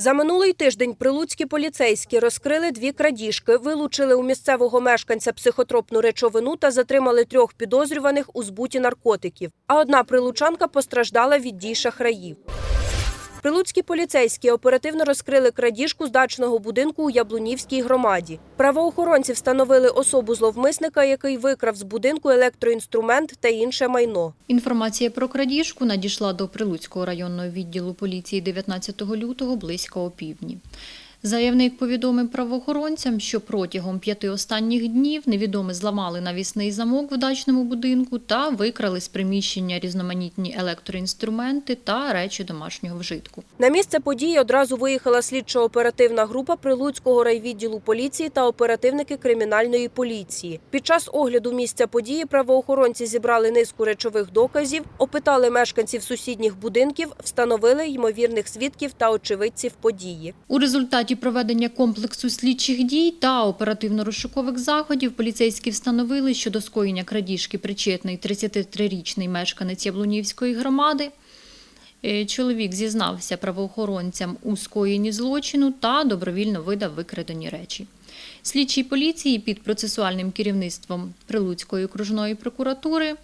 За минулий тиждень прилуцькі поліцейські розкрили дві крадіжки, вилучили у місцевого мешканця психотропну речовину та затримали трьох підозрюваних у збуті наркотиків. А одна прилучанка постраждала від дій шахраїв. Прилуцькі поліцейські оперативно розкрили крадіжку з дачного будинку у Яблунівській громаді. Правоохоронці встановили особу зловмисника, який викрав з будинку електроінструмент та інше майно. Інформація про крадіжку надійшла до Прилуцького районного відділу поліції 19 лютого близько опівдні. Заявник повідомив правоохоронцям, що протягом п'яти останніх днів невідомі зламали навісний замок в дачному будинку та викрали з приміщення різноманітні електроінструменти та речі домашнього вжитку. На місце події одразу виїхала слідчо-оперативна група Прилуцького райвідділу поліції та оперативники кримінальної поліції. Під час огляду місця події правоохоронці зібрали низку речових доказів, опитали мешканців сусідніх будинків, встановили ймовірних свідків та очевидців події. У результаті проведення комплексу слідчих дій та оперативно-розшукових заходів поліцейські встановили, що до скоєння крадіжки причетний 33-річний мешканець Яблунівської громади. Е, Чоловік зізнався правоохоронцям у скоєнні злочину та добровільно видав викрадені речі. Слідчий поліції під процесуальним керівництвом Прилуцької окружної прокуратури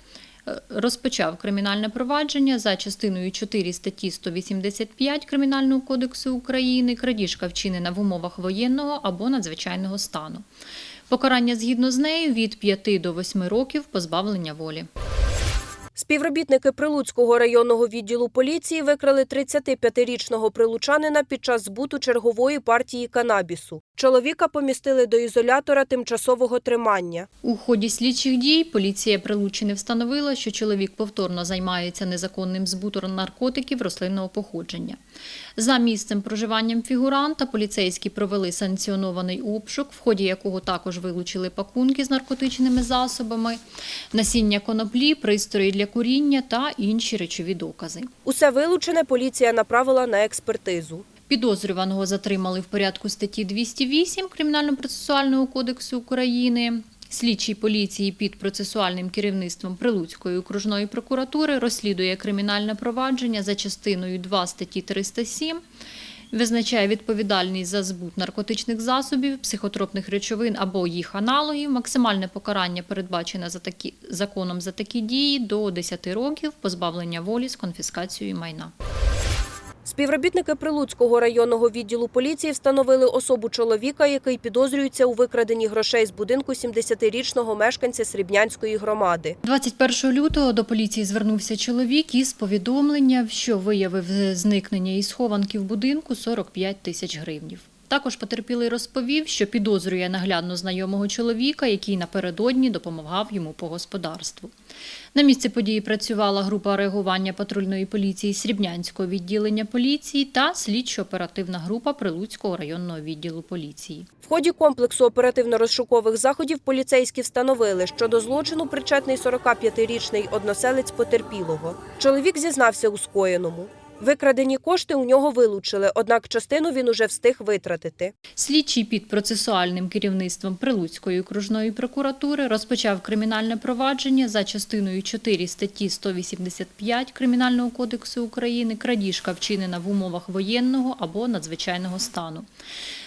розпочав кримінальне провадження за частиною 4 статті 185 Кримінального кодексу України крадіжка вчинена в умовах воєнного або надзвичайного стану. Покарання згідно з нею від 5 до 8 років позбавлення волі. Співробітники Прилуцького районного відділу поліції викрали 35-річного прилучанина під час збуту чергової партії канабісу. Чоловіка помістили до ізолятора тимчасового тримання. У ході слідчих дій поліція Прилуччини встановила, що чоловік повторно займається незаконним збутом наркотиків рослинного походження. За місцем проживанням фігуранта поліцейські провели санкціонований обшук, в ході якого також вилучили пакунки з наркотичними засобами, насіння коноплі, пристрої для куріння та інші речові докази. Усе вилучене поліція направила на експертизу. Підозрюваного затримали в порядку статті 208 Кримінально-процесуального кодексу України. Слідчий поліції під процесуальним керівництвом Прилуцької окружної прокуратури розслідує кримінальне провадження за частиною 2 статті 307, визначає відповідальність за збут наркотичних засобів, психотропних речовин або їх аналогів. Максимальне покарання передбачене за такі, законом за такі дії до 10 років позбавлення волі з конфіскацією майна. Співробітники Прилуцького районного відділу поліції встановили особу чоловіка, який підозрюється у викраденні грошей з будинку 70-річного мешканця Срібнянської громади. 21 лютого до поліції звернувся чоловік із повідомленням, що виявив зникнення із схованки в будинку 45 тисяч гривнів. Також потерпілий розповів, що підозрює наглядно знайомого чоловіка, який напередодні допомагав йому по господарству. На місці події працювала група реагування патрульної поліції Срібнянського відділення поліції та слідчо-оперативна група Прилуцького районного відділу поліції. В ході комплексу оперативно-розшукових заходів поліцейські встановили, що до злочину причетний 45-річний односелець потерпілого. Чоловік зізнався у скоєному. Викрадені кошти у нього вилучили, однак частину він уже встиг витратити. Слідчий під процесуальним керівництвом Прилуцької окружної прокуратури розпочав кримінальне провадження за частиною 4 статті 185 Кримінального кодексу України крадіжка вчинена в умовах воєнного або надзвичайного стану.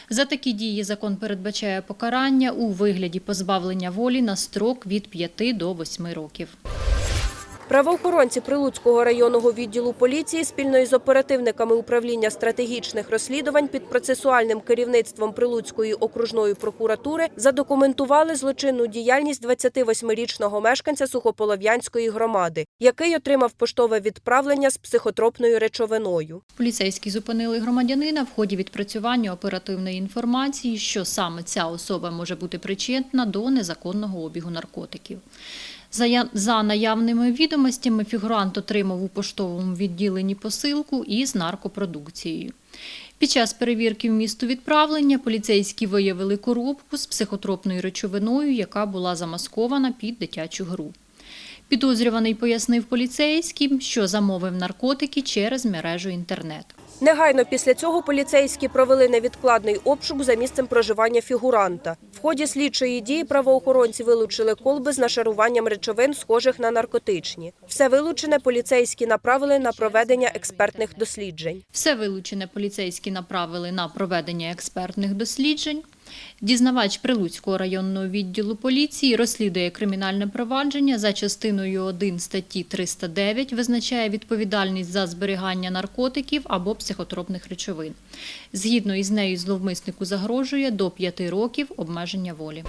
За такі дії закон передбачає покарання у вигляді позбавлення волі на строк від 5 до 8 років. Правоохоронці Прилуцького районного відділу поліції спільно із оперативниками управління стратегічних розслідувань під процесуальним керівництвом Прилуцької окружної прокуратури задокументували злочинну діяльність 28-річного мешканця Сухополов'янської громади, який отримав поштове відправлення з психотропною речовиною. Поліцейські зупинили громадянина в ході відпрацювання оперативної інформації, що саме ця особа може бути причетна до незаконного обігу наркотиків. За наявними відомостями, фігурант отримав у поштовому відділенні посилку із наркопродукцією. Під час перевірки в місту відправлення поліцейські виявили коробку з психотропною речовиною, яка була замаскована під дитячу гру. Підозрюваний пояснив поліцейським, що замовив наркотики через мережу інтернет. Негайно після цього поліцейські провели невідкладний обшук за місцем проживання фігуранта. В ході слідчої дії правоохоронці вилучили колби з нашаруванням речовин, схожих на наркотичні. Все вилучене поліцейські направили на проведення експертних досліджень. Все вилучене поліцейські направили на проведення експертних досліджень. Дізнавач Прилуцького районного відділу поліції розслідує кримінальне провадження за частиною 1 статті 309, визначає відповідальність за зберігання наркотиків або психотропних речовин. Згідно із нею, зловмиснику загрожує до 5 років обмеження волі.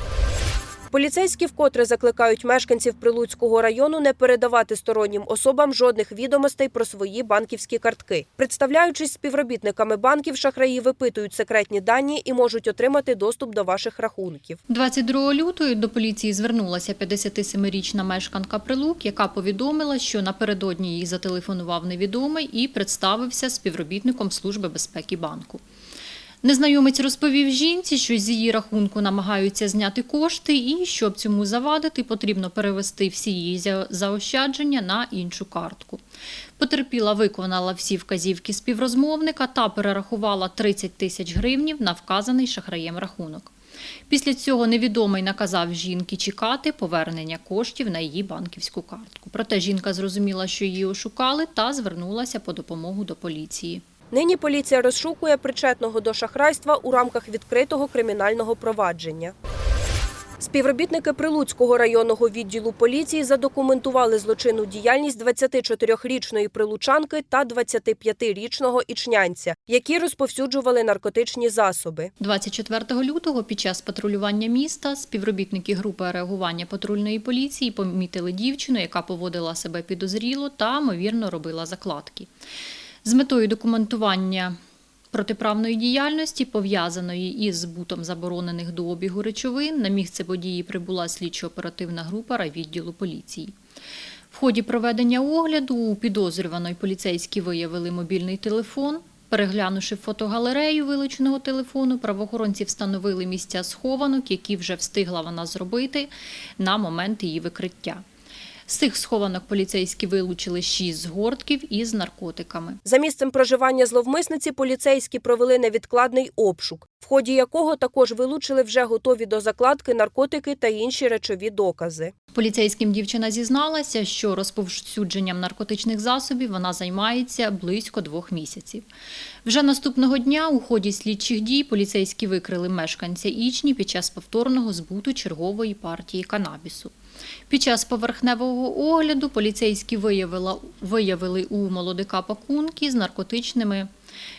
Поліцейські вкотре закликають мешканців Прилуцького району не передавати стороннім особам жодних відомостей про свої банківські картки. Представляючись співробітниками банків, шахраї випитують секретні дані і можуть отримати доступ до ваших рахунків. 22 лютого до поліції звернулася 57-річна мешканка Прилук, яка повідомила, що напередодні їй зателефонував невідомий і представився співробітником Служби безпеки банку. Незнайомець розповів жінці, що з її рахунку намагаються зняти кошти, і щоб цьому завадити, потрібно перевести всі її заощадження на іншу картку. Потерпіла виконала всі вказівки співрозмовника та перерахувала 30 тисяч гривнів на вказаний шахраєм рахунок. Після цього невідомий наказав жінки чекати повернення коштів на її банківську картку. Проте жінка зрозуміла, що її ошукали, та звернулася по допомогу до поліції. Нині поліція розшукує причетного до шахрайства у рамках відкритого кримінального провадження. Співробітники Прилуцького районного відділу поліції задокументували злочинну діяльність 24-річної прилучанки та 25-річного ічнянця, які розповсюджували наркотичні засоби. 24 лютого під час патрулювання міста співробітники групи реагування патрульної поліції помітили дівчину, яка поводила себе підозріло та, ймовірно, робила закладки. З метою документування протиправної діяльності, пов'язаної із збутом заборонених до обігу речовин, на місце події прибула слідчо-оперативна група райвідділу поліції. В ході проведення огляду у підозрюваної поліцейські виявили мобільний телефон. Переглянувши фотогалерею вилученого телефону, правоохоронці встановили місця схованок, які вже встигла вона зробити на момент її викриття. З цих схованок поліцейські вилучили шість згортків із наркотиками. За місцем проживання зловмисниці поліцейські провели невідкладний обшук, в ході якого також вилучили вже готові до закладки наркотики та інші речові докази. Поліцейським дівчина зізналася, що розповсюдженням наркотичних засобів вона займається близько двох місяців. Вже наступного дня у ході слідчих дій поліцейські викрили мешканця Ічні під час повторного збуту чергової партії канабісу. Під час поверхневого огляду поліцейські виявили у молодика пакунки з наркотичними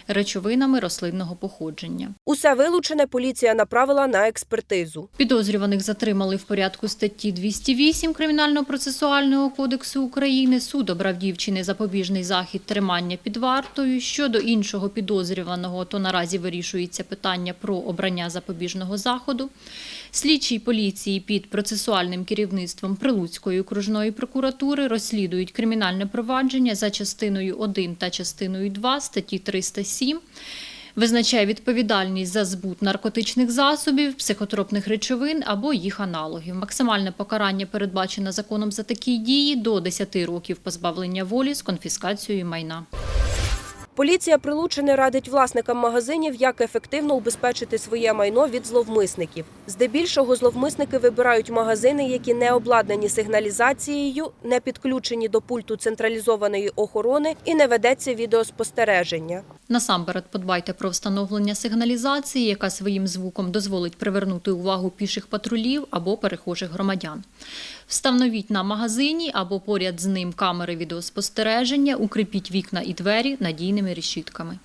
речовинами рослинного походження. Усе вилучене поліція направила на експертизу. Підозрюваних затримали в порядку статті 208 Кримінально-процесуального кодексу України. Суд обрав дівчини запобіжний захід тримання під вартою. Щодо іншого підозрюваного, то наразі вирішується питання про обрання запобіжного заходу. Слідчі поліції під процесуальним керівництвом Прилуцької окружної прокуратури розслідують кримінальне провадження за частиною 1 та частиною 2 статті 307 визначає відповідальність за збут наркотичних засобів, психотропних речовин або їх аналогів. Максимальне покарання передбачено законом за такі дії до 10 років позбавлення волі з конфіскацією майна. Поліція Прилучини радить власникам магазинів, як ефективно убезпечити своє майно від зловмисників. Здебільшого зловмисники вибирають магазини, які не обладнані сигналізацією, не підключені до пульту централізованої охорони і не ведеться відеоспостереження. Насамперед подбайте про встановлення сигналізації, яка своїм звуком дозволить привернути увагу піших патрулів або перехожих громадян. Встановіть на магазині або поряд з ним камери відеоспостереження, укріпіть вікна і двері надійними решітками.